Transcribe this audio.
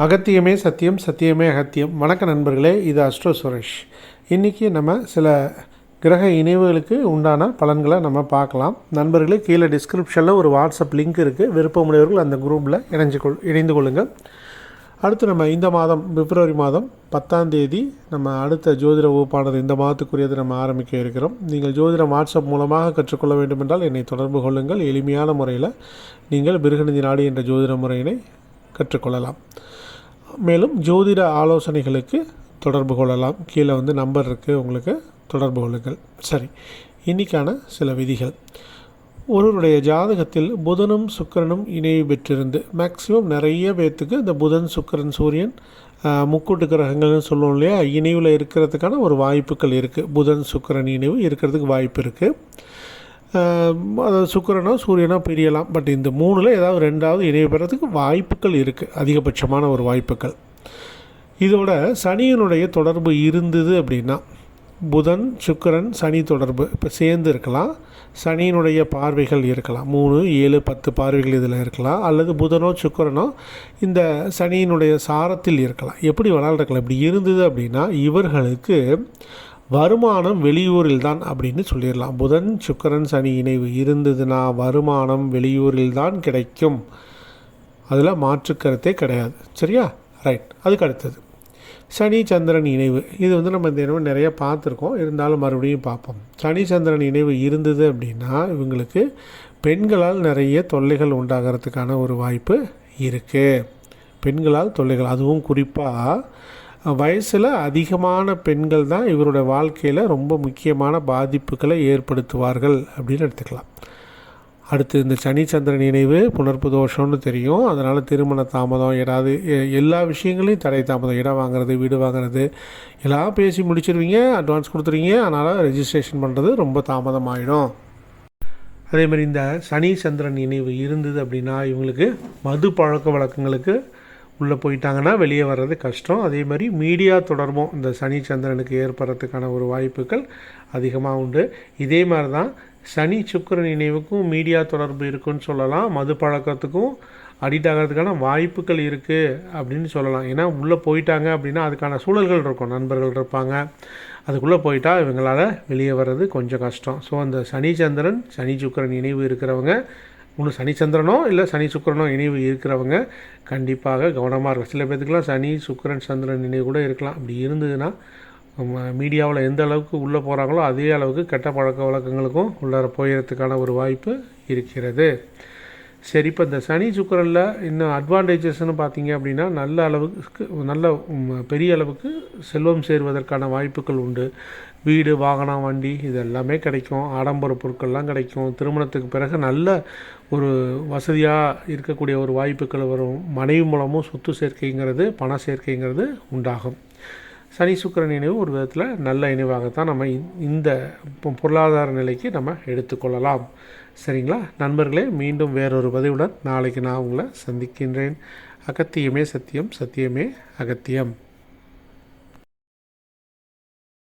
அகத்தியமே சத்தியம் சத்தியமே அகத்தியம். வணக்க நண்பர்களே இது அஸ்ட்ரோ சுரேஷ். இன்றைக்கி நம்ம சில கிரக இணைவுகளுக்கு உண்டான பலன்களை நம்ம பார்க்கலாம். நண்பர்களே கீழே டிஸ்கிரிப்ஷனில் ஒரு வாட்ஸ்அப் லிங்க் இருக்குது விருப்பமுடையவர்கள் அந்த குரூப்பில் இணைஞ்சு கொள் இணைந்து கொள்ளுங்கள். அடுத்து நம்ம இந்த மாதம் பிப்ரவரி மாதம் பத்தாம் தேதி நம்ம அடுத்த ஜோதிட வகுப்பானது இந்த மாதத்துக்குரியது நம்ம ஆரம்பிக்க இருக்கிறோம். நீங்கள் ஜோதிடம் வாட்ஸ்அப் மூலமாக கற்றுக்கொள்ள வேண்டுமென்றால் என்னை தொடர்பு கொள்ளுங்கள். எளிமையான முறையில் நீங்கள் பிருகநிதி நாடு என்ற ஜோதிட முறையினை கற்றுக்கொள்ளலாம். மேலும் ஜோதிட ஆலோசனைகளுக்கு தொடர்பு கொள்ளலாம். கீழே வந்து நம்பர் இருக்குது உங்களுக்கு தொடர்பு கொள்ளுங்கள். சரி இன்றைக்கான சில விதிகள். ஒருவருடைய ஜாதகத்தில் புதனும் சுக்கிரனும் இணைவு பெற்றிருந்து மேக்ஸிமம் நிறைய பேர்த்துக்கு இந்த புதன் சுக்கிரன் சூரியன் முக்கூட்டு கிரகங்கள்னு சொல்லுவோம் இல்லையா? இணைவில் இருக்கிறதுக்கான ஒரு வாய்ப்புகள் இருக்குது புதன் சுக்கிரன் இணைவு இருக்கிறதுக்கு வாய்ப்பு இருக்குது அதாவது சுக்கிரனோ சூரியனோ பிரியலாம். பட் இந்த மூணில் ஏதாவது ரெண்டாவது இணைவு பெறதுக்கு வாய்ப்புகள் இருக்குது அதிகபட்சமான ஒரு வாய்ப்புகள். இதோட சனியினுடைய தொடர்பு இருந்தது அப்படின்னா புதன் சுக்கிரன் சனி தொடர்பு இப்போ சேர்ந்து இருக்கலாம். சனியினுடைய பார்வைகள் இருக்கலாம். மூணு ஏழு பத்து பார்வைகள் இதில் இருக்கலாம். அல்லது புதனோ சுக்கிரனோ இந்த சனியினுடைய சாரத்தில் இருக்கலாம். எப்படி வேணாலும் இருக்கலாம் இப்படி இருந்தது அப்படின்னா இவர்களுக்கு வருமானம் வெளியூரில் தான் அப்படின்னு சொல்லிடலாம். புதன் சுக்கிரன் சனி இணைவு இருந்ததுன்னா வருமானம் வெளியூரில் தான் கிடைக்கும். அதில் மாற்று கருத்தே கிடையாது. சரியா? ரைட் அதுக்கு அடுத்தது. சனி சந்திரன் இணைவு. இது வந்து நம்ம இந்த இணைவு நிறைய பார்த்துருக்கோம். இருந்தாலும் மறுபடியும் பார்ப்போம். சனி சந்திரன் இணைவு இருந்தது அப்படின்னா இவங்களுக்கு பெண்களால் நிறைய தொல்லைகள் உண்டாகிறதுக்கான ஒரு வாய்ப்பு இருக்குது பெண்களால் தொல்லைகள். அதுவும் குறிப்பாக வயசில் அதிகமான பெண்கள் தான் இவருடைய வாழ்க்கையில் ரொம்ப முக்கியமான பாதிப்புகளை ஏற்படுத்துவார்கள் அப்படின்னு எடுத்துக்கலாம். அடுத்து இந்த சனி சந்திரன் இணைவு புணர்ப்பு தோஷம்னு தெரியும். அதனால் திருமண தாமதம் ஏதாவது எ- எல்லா விஷயங்களையும் தடை தாமதம். இடம் வாங்குறது வீடு வாங்குறது எல்லாம் பேசி முடிச்சிருவீங்க அட்வான்ஸ் கொடுத்துருவீங்க. அதனால் ரெஜிஸ்ட்ரேஷன் பண்ணுறது ரொம்ப தாமதம் ஆகிடும் அதே மாதிரி இந்த சனி சந்திரன் இணைவு இருந்தது அப்படின்னா இவங்களுக்கு மது பழக்க வழக்கங்களுக்கு உள்ளே போயிட்டாங்கன்னா வெளியே வர்றது கஷ்டம். அதே மாதிரி மீடியா தொடர்பும் இந்த சனி சந்திரனுக்கு ஏற்படுறதுக்கான ஒரு வாய்ப்புகள் அதிகமாக உண்டு. இதே மாதிரி தான் சனி சுக்கிரன் நினைவுக்கும் மீடியா தொடர்பு இருக்குன்னு சொல்லலாம். மது பழக்கத்துக்கும் அடிக்ட் ஆகிறதுக்கான வாய்ப்புகள் இருக்குது அப்படின்னு சொல்லலாம். ஏன்னா உள்ளே போயிட்டாங்க அப்படின்னா அதுக்கான சூழல்கள் இருக்கும். நண்பர்கள் இருப்பாங்க. அதுக்குள்ளே போயிட்டால் இவங்களால் வெளியே வர்றது கொஞ்சம் கஷ்டம். ஸோ அந்த சனி சந்திரன் சனி சுக்கிரன் நினைவு இருக்கிறவங்க ஒன்று சனி சந்திரனோ இல்லை சனி சுக்கிரனோ இணைவு இருக்கிறவங்க கண்டிப்பாக கவனமாக இருக்கும் சில பேர்த்துக்குலாம் சனி சுக்கரன் சந்திரன் இணைவு கூட இருக்கலாம். அப்படி இருந்ததுன்னா மீடியாவில் எந்த அளவுக்கு உள்ளே போகிறாங்களோ அதே அளவுக்கு கெட்ட பழக்க வழக்கங்களுக்கும் உள்ளார போயிடறதுக்கான ஒரு வாய்ப்பு இருக்கிறது. சரி இப்போ இந்த சனி சுக்கரனில் இன்னும் அட்வான்டேஜஸ்னு பார்த்தீங்க அப்படின்னா நல்ல அளவுக்கு நல்ல பெரிய அளவுக்கு செல்வம் சேர்வதற்கான வாய்ப்புகள் உண்டு. வீடு வாகனம் வண்டி இது எல்லாமே கிடைக்கும். ஆடம்பர பொருட்கள்லாம் கிடைக்கும். திருமணத்துக்கு பிறகு நல்ல ஒரு வசதியாக இருக்கக்கூடிய ஒரு வாய்ப்புகள் வரும். மனைவி மூலமும் சொத்து சேர்க்கைங்கிறது பண சேர்க்கைங்கிறது உண்டாகும். சனி சுக்கிரன் இணைவு ஒரு விதத்தில் நல்ல இணைவாகத்தான் நம்ம இந்த- இந்த பொருளாதார நிலைக்கு நம்ம எடுத்துக்கொள்ளலாம். சரிங்களா? நண்பர்களே மீண்டும் வேறொரு பதிவுடன் நாளைக்கு நான் உங்களை சந்திக்கின்றேன். அகத்தியமே சத்தியம் சத்தியமே அகத்தியம்.